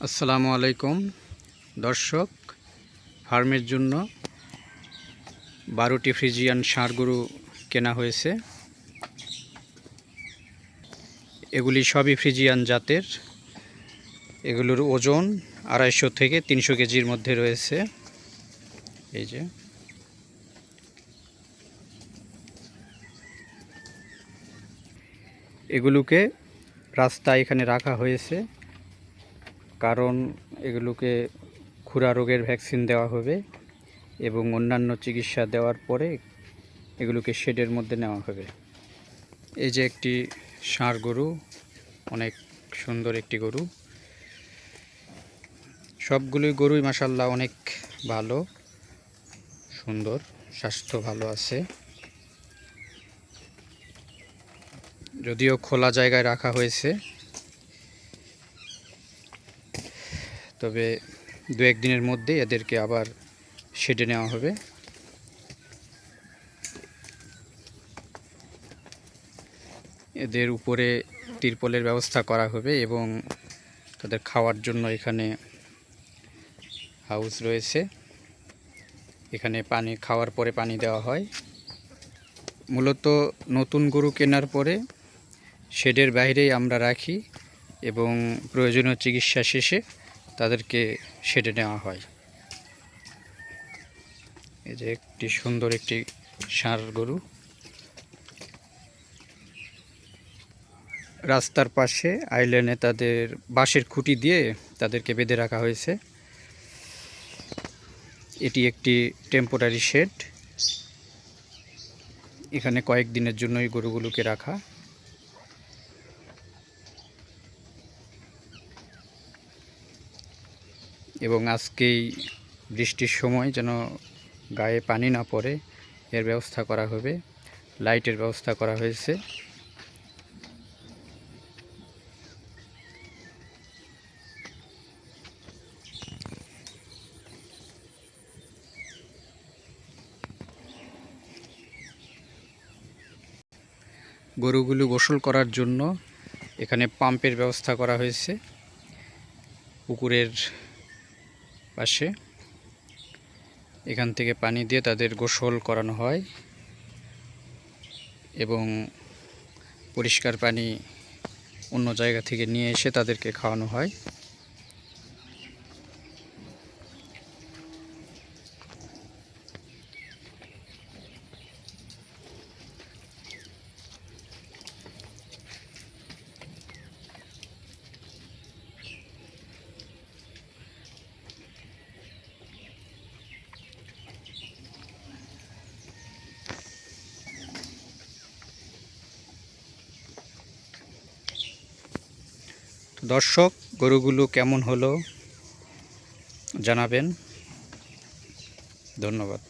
আসসালামু আলাইকুম। দর্শক, ফার্মের জন্য বারোটি ফ্রিজিয়ান গরু কেনা হয়েছে। এগুলি সবই ফ্রিজিয়ান জাতের। এগুলোর ওজন আড়াইশো থেকে তিনশো কেজির মধ্যে রয়েছে। এই যে। এগুলোকে রাস্তায় এখানে রাখা হয়েছে। কারণ এগুলোকে খুরা রোগের ভ্যাকসিন দেওয়া হবে এবং অন্যান্য চিকিৎসা দেওয়ার পরে এগুলোকে শেডের মধ্যে নেওয়া হবে। এই যে একটি ষাঁড় গরু, অনেক সুন্দর একটি গরু। সবগুলোই গরুই মাসাল্লাহ অনেক ভালো, সুন্দর, স্বাস্থ্য ভালো আছে। যদিও খোলা জায়গায় রাখা হয়েছে তবে দু একদিনের মধ্যে এদেরকে আবার শেডে নেওয়া হবে। এদের উপরে তিরপলের ব্যবস্থা করা হবে এবং তাদের খাওয়ার জন্য এখানে হাউস রয়েছে। এখানে পানি, খাওয়ার পরে পানি দেওয়া হয়। মূলত নতুন গরু কেনার পরে শেডের বাইরেই আমরা রাখি এবং প্রয়োজনীয় চিকিৎসা শেষে তাদেরকে শেডে নেওয়া হয়। এই যে একটি সুন্দর একটি ষাঁড় গরু। রাস্তার পাশে আইল্যান্ডে তাদের বাঁশের খুঁটি দিয়ে তাদেরকে বেঁধে রাখা হয়েছে। এটি একটি টেম্পোরারি শেড এখানে কয়েকদিনের জন্যই গরুগুলোকে রাখা। এবং আজকেই বৃষ্টির সময় যেন গায়ে পানি না পড়ে, এর ব্যবস্থা করা হবে, লাইটের ব্যবস্থা করা হয়েছে। গরুগুলো গোসল করার জন্য এখানে পাম্পের ব্যবস্থা করা হয়েছে। পুকুরের পাশে। এখান থেকে পানি দিয়ে তাদের গোসল করানো হয় এবং পরিষ্কার পানি অন্য জায়গা থেকে নিয়ে এসে তাদেরকে খাওয়ানো হয়। দর্শক গরুগুলো কেমন হলো জানাবেন। ধন্যবাদ।